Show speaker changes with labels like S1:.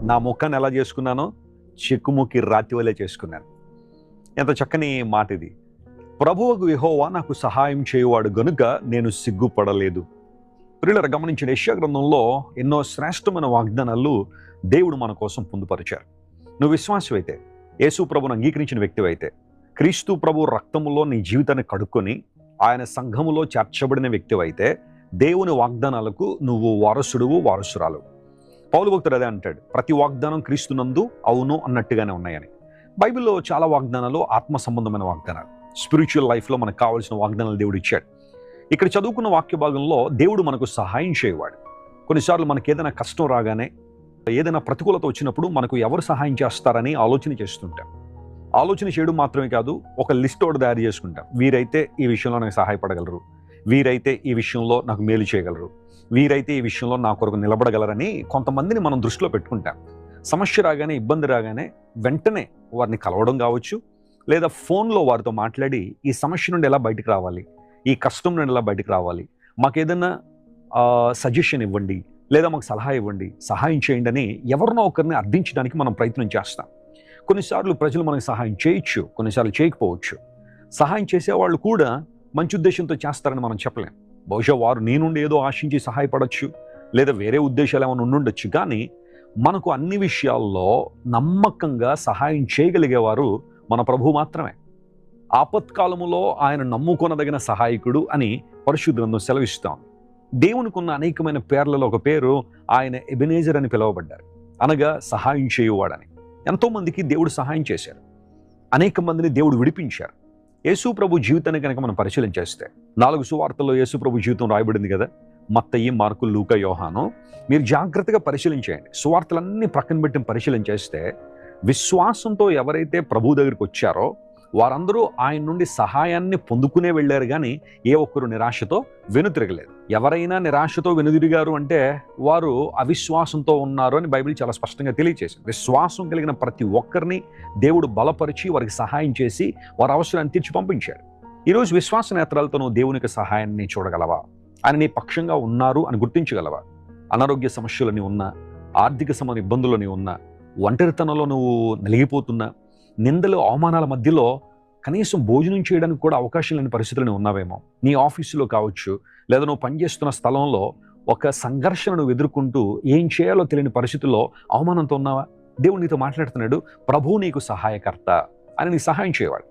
S1: నా ముఖాన్ని ఎలా చేసుకున్నానో చెక్కుముక్కి రాతి వలె చేసుకున్నాను. ఎంత చక్కని మాట ఇది. ప్రభువుకు విహోవా నాకు సహాయం చేయువాడు గనుక నేను సిగ్గుపడలేదు. ప్రియులర గమనించిన యశ్యా గ్రంథంలో ఎన్నో శ్రేష్టమైన వాగ్దానాలు దేవుడు మన కోసం పొందుపరిచారు. నువ్వు విశ్వాసమైతే యేసు ప్రభును అంగీకరించిన వ్యక్తివైతే క్రీస్తు ప్రభు రక్తములో నీ జీవితాన్ని కడుక్కొని ఆయన సంఘములో చేర్చబడిన వ్యక్తివైతే దేవుని వాగ్దానాలకు నువ్వు వారసుడువు వారసురాలు పౌలు భక్తుడు అదే అంటాడు ప్రతి వాగ్దానం క్రీస్తునందు అవును అన్నట్టుగానే ఉన్నాయని. బైబిల్లో చాలా వాగ్దానాలు ఆత్మ సంబంధమైన వాగ్దానాలు. స్పిరిచువల్ లైఫ్లో మనకు కావాల్సిన వాగ్దానాలు దేవుడు ఇచ్చాడు. ఇక్కడ చదువుకున్న వాక్య భాగంలో దేవుడు మనకు సహాయం చేయవాడు. కొన్నిసార్లు మనకు ఏదైనా కష్టం రాగానే ఏదైనా ప్రతికూలత వచ్చినప్పుడు మనకు ఎవరు సహాయం చేస్తారని ఆలోచన చేస్తుంటాం. ఆలోచన చేయడం మాత్రమే కాదు ఒక లిస్ట్ ఒకటి తయారు చేసుకుంటాం. వీరైతే ఈ విషయంలో నాకు సహాయపడగలరు. వీరైతే ఈ విషయంలో నాకు మేలు చేయగలరు. వీరైతే ఈ విషయంలో నా కొరకు నిలబడగలరని కొంతమందిని మనం దృష్టిలో పెట్టుకుంటాం. సమస్య రాగానే ఇబ్బంది రాగానే వెంటనే వారిని కలవడం కావచ్చు లేదా ఫోన్లో వారితో మాట్లాడి ఈ సమస్య నుండి ఎలా బయటకు రావాలి ఈ కష్టం నుండి ఎలా బయటకు రావాలి మాకు ఏదైనా సజెషన్ ఇవ్వండి లేదా మాకు సలహా ఇవ్వండి సహాయం చేయండి అని ఎవరినో ఒకరిని అర్థించడానికి మనం ప్రయత్నం చేస్తాం. కొన్నిసార్లు ప్రజలు మనకు సహాయం చేయొచ్చు కొన్నిసార్లు చేయకపోవచ్చు. సహాయం చేసేవాళ్ళు కూడా మంచి ఉద్దేశంతో చేస్తారని మనం చెప్పలేం. బహుశా వారు నీ నుండి ఏదో ఆశించి సహాయపడచ్చు లేదా వేరే ఉద్దేశాలు ఏమైనా ఉండుండొచ్చు కానీ మనకు అన్ని విషయాల్లో నమ్మకంగా సహాయం చేయగలిగేవారు మన ప్రభు మాత్రమే. ఆపత్కాలములో ఆయన నమ్ముకొనదగిన సహాయకుడు అని పరిశుద్ధ గ్రంథం సెలవిస్తాం. దేవునికి ఉన్న అనేకమైన పేర్లలో ఒక పేరు ఆయన ఎబినేజర్ అని పిలువబడ్డారు. అనగా సహాయం చేయువాడని. ఎంతో మందికి దేవుడు సహాయం చేశారు. అనేక మందిని దేవుడు విడిపించారు. యేసు ప్రభు జీవితాన్ని కనుక మనం పరిశీలన చేస్తే నాలుగు సువార్తల్లో యేసు ప్రభు జీవితం రాయబడింది కదా? మత్తయ్యి మార్కు లూక యోహాను. మీరు జాగ్రత్తగా పరిశీలించేయండి. సువార్తలన్నీ ప్రక్కన పెట్టి పరిశీలన చేస్తే విశ్వాసంతో ఎవరైతే ప్రభు దగ్గరికి వచ్చారో వారందరూ ఆయన నుండి సహాయాన్ని పొందుకునే వెళ్ళారు కానీ ఏ ఒక్కరు నిరాశతో వెనుతిరగలేదు. ఎవరైనా నిరాశతో వెనుదిరిగారు అంటే వారు అవిశ్వాసంతో ఉన్నారు అని బైబిల్ చాలా స్పష్టంగా తెలియచేసింది. విశ్వాసం కలిగిన ప్రతి ఒక్కరిని దేవుడు బలపరిచి వారికి సహాయం చేసి వారి అవసరాన్ని తీర్చి పంపించాడు. ఈరోజు విశ్వాస నేత్రాలతో నువ్వు దేవునికి సహాయాన్ని చూడగలవా? ఆయన నీ పక్షంగా ఉన్నారు అని గుర్తించగలవా? అనారోగ్య సమస్యలని ఉన్నా ఆర్థిక సమ ఇబ్బందులని ఉన్నా ఒంటరితనంలో నువ్వు నలిగిపోతున్నా నిందలు అవమానాల మధ్యలో కనీసం భోజనం చేయడానికి కూడా అవకాశం లేని పరిస్థితులు ఉన్నావేమో. నీ ఆఫీసులో కావచ్చు లేదా నువ్వు పనిచేస్తున్న స్థలంలో ఒక సంఘర్షణను ఎదుర్కొంటూ ఏం చేయాలో తెలియని పరిస్థితుల్లో అవమానంతో ఉన్నావా? దేవుడు నీతో మాట్లాడుతున్నాడు ప్రభువు నీకు సహాయకర్త అని నీ సహాయం చేయవాడు.